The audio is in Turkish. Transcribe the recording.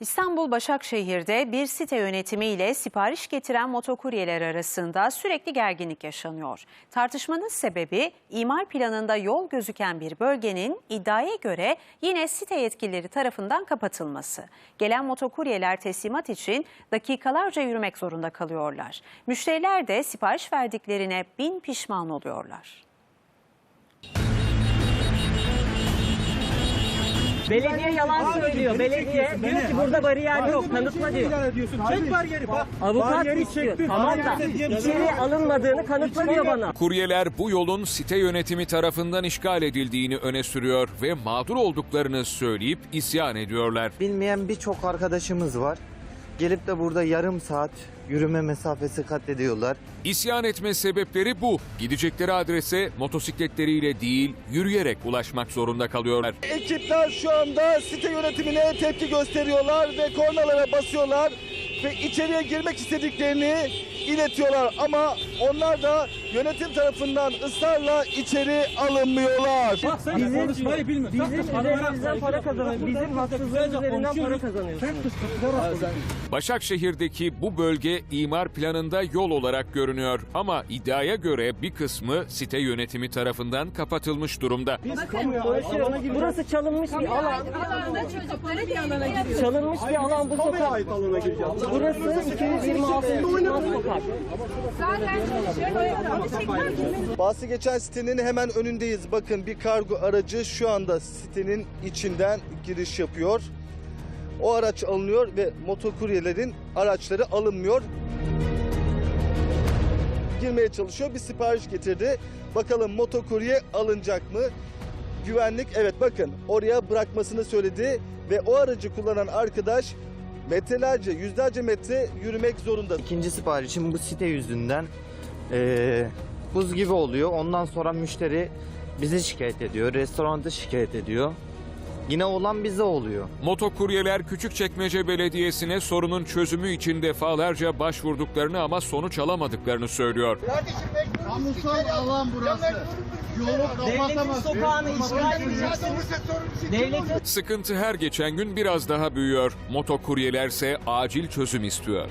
İstanbul Başakşehir'de bir site yönetimiyle sipariş getiren motokuryeler arasında sürekli gerginlik yaşanıyor. Tartışmanın sebebi imar planında yol gözüken bir bölgenin iddiaya göre yine site yetkilileri tarafından kapatılması. Gelen motokuryeler teslimat için dakikalarca yürümek zorunda kalıyorlar. Müşteriler de sipariş verdiklerine bin pişman oluyorlar. Belediye yalan söylüyor. Belediye diyor ki burada bariyer yok. Kanıtla diyor. Çek bariyeri bak. Avukat Bariyeri çektin. Tamam da Bariyeri içeri alınmadığını kanıtla diyor bana. Kuryeler bu yolun site yönetimi tarafından işgal edildiğini öne sürüyor ve mağdur olduklarını söyleyip isyan ediyorlar. Bilmeyen birçok arkadaşımız var. Gelip de burada yarım saat yürüme mesafesi kat ediyorlar. İsyan etme sebepleri bu. Gidecekleri adrese motosikletleriyle değil yürüyerek ulaşmak zorunda kalıyorlar. Ekipler şu anda site yönetimine tepki gösteriyorlar ve kornalara basıyorlar ve içeriye girmek istediklerini iletiyorlar ama onlar da yönetim tarafından ısrarla içeri alınmıyorlar. Bak sen Bizim- konuşmayı bilmiyorsun. Bizim üzerimizden para kazanıyorsun. Bizim haksızlığımız üzerinden para kazanıyorsun. Başakşehir'deki bu bölge imar planında yol olarak görünüyor ama iddiaya göre bir kısmı site yönetimi tarafından kapatılmış durumda. Konuşuyorum. Burası çalınmış bir alan. Çalınmış bir alan bu sokak. Burası 226 Çıkmaz sokak. Zaten çalışıyor. Bahsi geçen sitenin hemen önündeyiz. Bakın bir kargo aracı şu anda sitenin içinden giriş yapıyor. O araç alınıyor ve motokuryelerin araçları alınmıyor. Girmeye çalışıyor. Bir sipariş getirdi. Bakalım motokurye alınacak mı? Güvenlik evet bakın oraya bırakmasını söyledi ve o aracı kullanan arkadaş metrelerce, yüzlerce metre yürümek zorunda. İkinci siparişim bu site yüzünden eee, buz gibi oluyor. Ondan sonra müşteri bizi şikayet ediyor, restoranda şikayet ediyor. Yine olan bize oluyor. Motokuryeler Küçükçekmece Belediyesi'ne sorunun çözümü için defalarca başvurduklarını ama sonuç alamadıklarını söylüyor. Kamusal alan burası. Yolu Devletin kapatamazsın. sokağını işgal edeceksiniz. Devletin Sıkıntı her geçen gün biraz daha büyüyor. Motokuryelerse acil çözüm istiyor.